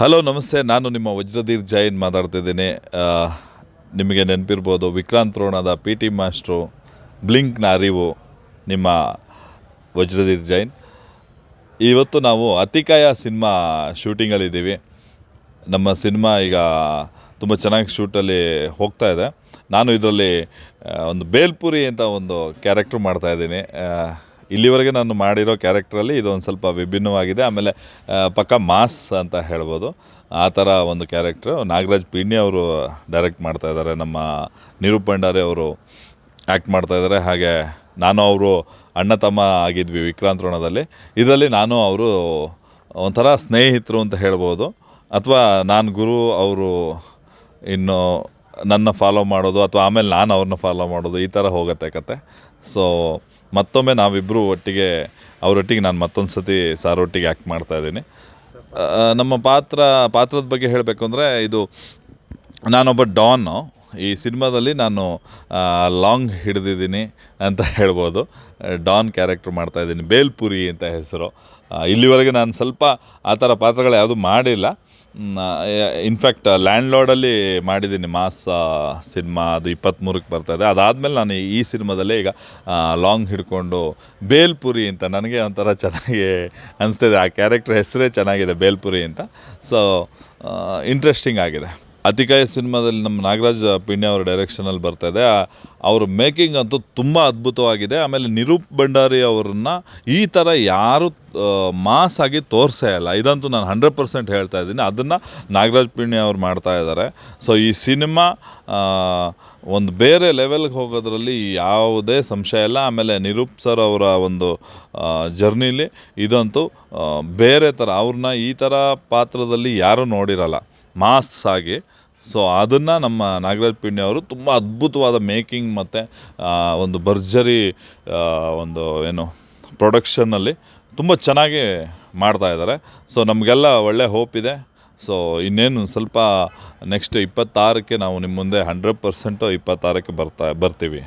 Hello ನಮಸ್ತೆ. ನಾನು ನಿಮ್ಮ ವಜ್ರಧೀರ್ ಜೈನ್ ಮಾತಾಡ್ತಿದ್ದೀನಿ ನಿಮಗೆ ನೆನಪಿರ್ಬೋದು ವಿಕ್ರಾಂತ್ ರೋಣದ ಪಿ ಟಿ ಮಾಸ್ಟ್ರು ಬ್ಲಿಂಕ್ನ ಅರಿವು ನಿಮ್ಮ ವಜ್ರಧೀರ್ ಜೈನ್. ಇವತ್ತು ನಾವು ಅತಿಕಾಯ ಸಿನಿಮಾ ಶೂಟಿಂಗಲ್ಲಿದ್ದೀವಿ ನಮ್ಮ ಸಿನಿಮಾ ಈಗ ತುಂಬ ಚೆನ್ನಾಗಿ ಶೂಟಲ್ಲಿ ಹೋಗ್ತಾ ಇದೆ. ನಾನು ಇದರಲ್ಲಿ ಒಂದು ಬೇಲ್ಪುರಿ ಅಂತ ಒಂದು ಕ್ಯಾರೆಕ್ಟ್ರ್ ಮಾಡ್ತಾ ಇದ್ದೀನಿ. ಆ, ಇಲ್ಲಿವರೆಗೆ ನಾನು ಮಾಡಿರೋ ಕ್ಯಾರೆಕ್ಟ್ರಲ್ಲಿ ಇದು ಒಂದು ಸ್ವಲ್ಪ ವಿಭಿನ್ನವಾಗಿದೆ. ಆಮೇಲೆ ಪಕ್ಕ ಮಾಸ್ ಅಂತ ಹೇಳ್ಬೋದು. ಆ ಥರ ಒಂದು ಕ್ಯಾರೆಕ್ಟ್ರು. ನಾಗರಾಜ್ ಪೀಣ್ಯ ಅವರು ಡೈರೆಕ್ಟ್ ಮಾಡ್ತಾ ಇದ್ದಾರೆ. ನಮ್ಮ ನಿರೂಪ್ ಭಂಡಾರಿ ಅವರು ಆ್ಯಕ್ಟ್ ಮಾಡ್ತಾ ಇದ್ದಾರೆ. ಹಾಗೆ ನಾನು ಅವರು ಅಣ್ಣ ತಮ್ಮ ಆಗಿದ್ವಿ ವಿಕ್ರಾಂತ್ ರೋಣದಲ್ಲಿ. ಇದರಲ್ಲಿ ನಾನು ಅವರು ಒಂಥರ ಸ್ನೇಹಿತರು ಅಂತ ಹೇಳ್ಬೋದು. ಅಥವಾ ನಾನು ಗುರು, ಅವರು ಇನ್ನು ನನ್ನ ಫಾಲೋ ಮಾಡೋದು ಅಥವಾ ಆಮೇಲೆ ನಾನು ಅವ್ರನ್ನ ಫಾಲೋ ಮಾಡೋದು ಈ ಥರ ಹೋಗುತ್ತೆ ಕತೆ. ಸೊ ಮತ್ತೊಮ್ಮೆ ನಾವಿಬ್ಬರು ಒಟ್ಟಿಗೆ, ಅವರೊಟ್ಟಿಗೆ ನಾನು ಮತ್ತೊಂದು ಸತಿ ಸಾರೊಟ್ಟಿಗೆ ಆ್ಯಕ್ಟ್ ಮಾಡ್ತಾ ಇದ್ದೀನಿ. ನಮ್ಮ ಪಾತ್ರ, ಪಾತ್ರದ ಬಗ್ಗೆ ಹೇಳಬೇಕು ಅಂದರೆ ಇದು ನಾನೊಬ್ಬ ಡಾನ್. ಈ ಸಿನಿಮಾದಲ್ಲಿ ನಾನು ಲಾಂಗ್ ಹಿಡಿದಿದ್ದೀನಿ ಅಂತ ಹೇಳ್ಬೋದು. ಡಾನ್ ಕ್ಯಾರೆಕ್ಟ್ರ್ ಮಾಡ್ತಾ ಇದ್ದೀನಿ. ಬೇಲ್ಪುರಿ ಅಂತ ಹೆಸರು. ಇಲ್ಲಿವರೆಗೆ ನಾನು ಸ್ವಲ್ಪ ಆ ಥರ ಪಾತ್ರಗಳು ಯಾವುದು ಮಾಡಿಲ್ಲ. ಇನ್ಫ್ಯಾಕ್ಟ್ ಲ್ಯಾಂಡ್ ಲಾರ್ಡಲ್ಲಿ ಮಾಡಿದ್ದೀನಿ ಮಾಸ್ ಸಿನಿಮಾ, ಅದು ಇಪ್ಪತ್ತ್ಮೂರಕ್ಕೆ ಬರ್ತಾ ಇದೆ. ಅದಾದಮೇಲೆ ನಾನು ಈ ಸಿನಿಮಾದಲ್ಲೇ ಈಗ ಲಾಂಗ್ ಹಿಡ್ಕೊಂಡು ಬೇಲ್ಪುರಿ ಅಂತ ನನಗೆ ಒಂಥರ ಚೆನ್ನಾಗಿ ಅನಿಸ್ತಿದೆ. ಆ ಕ್ಯಾರೆಕ್ಟರ್ ಹೆಸರೇ ಚೆನ್ನಾಗಿದೆ, ಬೇಲ್ಪುರಿ ಅಂತ. ಸೊ ಇಂಟ್ರೆಸ್ಟಿಂಗ್ ಆಗಿದೆ. ಅತಿಕಾಯ ಸಿನಿಮಾದಲ್ಲಿ ನಮ್ಮ ನಾಗರಾಜ್ ಪಿಣ್ಯ ಅವರ ಡೈರೆಕ್ಷನಲ್ಲಿ ಬರ್ತಾ ಇದೆ. ಅವರ ಮೇಕಿಂಗ್ ಅಂತೂ ತುಂಬ ಅದ್ಭುತವಾಗಿದೆ. ಆಮೇಲೆ ನಿರೂಪ್ ಭಂಡಾರಿ ಅವ್ರನ್ನ ಈ ಥರ ಯಾರು ಮಾಸ್ ಆಗಿ ತೋರಿಸೇ ಇಲ್ಲ. ಇದಂತೂ ನಾನು ಹಂಡ್ರೆಡ್ ಪರ್ಸೆಂಟ್ ಹೇಳ್ತಾ ಇದ್ದೀನಿ. ಅದನ್ನು ನಾಗರಾಜ್ ಪಿಣ್ಯ ಅವ್ರು ಮಾಡ್ತಾ ಇದ್ದಾರೆ. ಸೊ ಈ ಸಿನಿಮಾ ಒಂದು ಬೇರೆ ಲೆವೆಲ್ಗೆ ಹೋಗೋದ್ರಲ್ಲಿ ಯಾವುದೇ ಸಂಶಯ ಇಲ್ಲ. ಆಮೇಲೆ ನಿರೂಪ್ ಸರ್ ಅವರ ಒಂದು ಜರ್ನಿಲಿ ಇದಂತೂ ಬೇರೆ ಥರ ಅವ್ರನ್ನ ಈ ಥರ ಪಾತ್ರದಲ್ಲಿ ಯಾರೂ ನೋಡಿರಲ್ಲ. ಮಾಸ್ ಆಗಿ ಸೊ ಅದನ್ನು ನಮ್ಮ ನಾಗರಾಜ್ ಪಿಣ್ಯ ಅವರು ತುಂಬ ಅದ್ಭುತವಾದ ಮೇಕಿಂಗ್ ಮತ್ತು ಒಂದು ಭರ್ಜರಿ ಒಂದು ಏನು ಪ್ರೊಡಕ್ಷನ್ನಲ್ಲಿ ತುಂಬ ಚೆನ್ನಾಗಿ ಮಾಡ್ತಾ ಇದ್ದಾರೆ. ಸೊ ನಮಗೆಲ್ಲ ಒಳ್ಳೆ ಹೋಪ್ ಇದೆ. ಸೊ ಇನ್ನೇನು ಸ್ವಲ್ಪ ನೆಕ್ಸ್ಟ್ ಇಪ್ಪತ್ತಾರಕ್ಕೆ ನಾವು ನಿಮ್ಮ ಮುಂದೆ ಹಂಡ್ರೆಡ್ ಪರ್ಸೆಂಟು ಇಪ್ಪತ್ತಾರಕ್ಕೆ ಬರ್ತಾ, ಬರ್ತೀವಿ.